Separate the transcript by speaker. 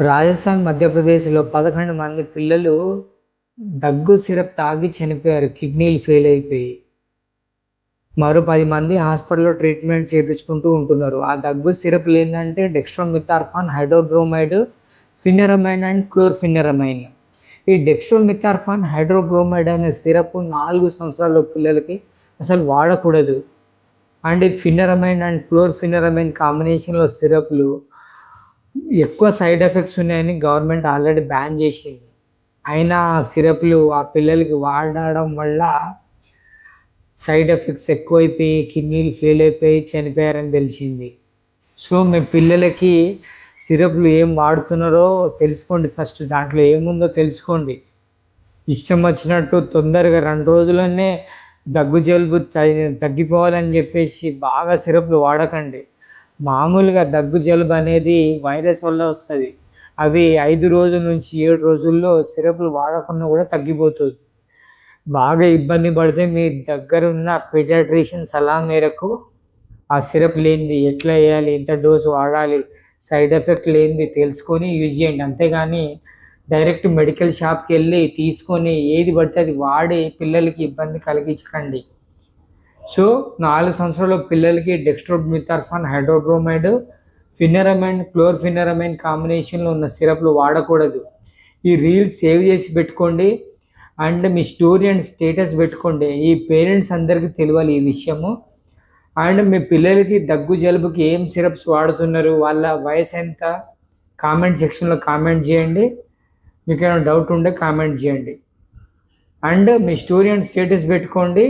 Speaker 1: రాజస్థాన్ మధ్యప్రదేశ్లో పదకొండు మంది పిల్లలు దగ్గు సిరప్ తాగి చనిపోయారు. కిడ్నీలు ఫెయిల్ అయిపోయి. మరో పది మంది హాస్పిటల్లో ట్రీట్మెంట్ చేయించుకుంటూ ఉంటున్నారు. ఆ దగ్గు సిరప్లు ఏంటంటే డెక్స్ట్రోమిథార్ఫాన్ హైడ్రోబ్రోమైడ్ ఫినరమైన్ అండ్ క్లోర్ఫినరమైన్. ఈ డెక్స్ట్రోమిథార్ఫాన్ హైడ్రోబ్రోమైడ్ అనే సిరప్ నాలుగు సంవత్సరాల పిల్లలకి అసలు వాడకూడదు. అండ్ ఈ ఫినరమైన్ అండ్ క్లోర్ఫినరమైన్ కాంబినేషన్లో సిరప్లు ఎక్కువ సైడ్ ఎఫెక్ట్స్ ఉన్నాయని గవర్నమెంట్ ఆల్రెడీ బ్యాన్ చేసింది. అయినా ఆ సిరప్లు ఆ పిల్లలకి వాడడం వల్ల సైడ్ ఎఫెక్ట్స్ ఎక్కువైపోయి కిడ్నీలు ఫెయిల్ అయిపోయి చనిపోయారని తెలిసింది. సో మీ పిల్లలకి సిరప్లు ఏం వాడుతున్నారో తెలుసుకోండి ఫస్ట్. దాంట్లో ఏముందో తెలుసుకోండి. ఇష్టం వచ్చినట్టు తొందరగా రెండు రోజుల్లోనే దగ్గు జలుబు తగ్గిపోవాలని చెప్పేసి బాగా సిరప్లు వాడకండి. మామూలుగా దగ్గు జలుబు అనేది వైరస్ వల్ల వస్తుంది. అవి ఐదు రోజుల నుంచి ఏడు రోజుల్లో సిరప్లు వాడకుండా కూడా తగ్గిపోతుంది. బాగా ఇబ్బంది పడితే మీ దగ్గర ఉన్న పీడియాట్రిషియన్ సలహా మేరకు ఆ సిరప్ లేనిది ఎట్లా వేయాలి ఎంత డోసు వాడాలి సైడ్ ఎఫెక్ట్ లేనిది తెలుసుకొని యూజ్ చేయండి. అంతేగాని డైరెక్ట్ మెడికల్ షాప్కి వెళ్ళి తీసుకొని ఏది పడితే అది వాడి పిల్లలకి ఇబ్బంది కలిగించకండి. సో నాలుగు సంవత్సరాల పిల్లలకి డెక్స్ట్రోమిథార్ఫాన్ హైడ్రోబ్రోమైడ్ ఫినరమైన్ క్లోర్ఫినరమైన్ కాంబినేషన్లో ఉన్న సిరప్లు వాడకూడదు. ఈ రీల్స్ సేవ్ చేసి పెట్టుకోండి. అండ్ మీ స్టోరీ అండ్ స్టేటస్ పెట్టుకోండి. ఈ పేరెంట్స్ అందరికీ తెలియాలి ఈ విషయము. అండ్ మీ పిల్లలకి దగ్గు జలుబుకి ఏం సిరప్స్ వాడుతున్నారు? వాళ్ళ వయసు ఎంత? కామెంట్ సెక్షన్లో కామెంట్ చేయండి. మీకు ఏమైనా డౌట్ ఉంటే కామెంట్ చేయండి. అండ్ మీ స్టోరీ అండ్ స్టేటస్ పెట్టుకోండి.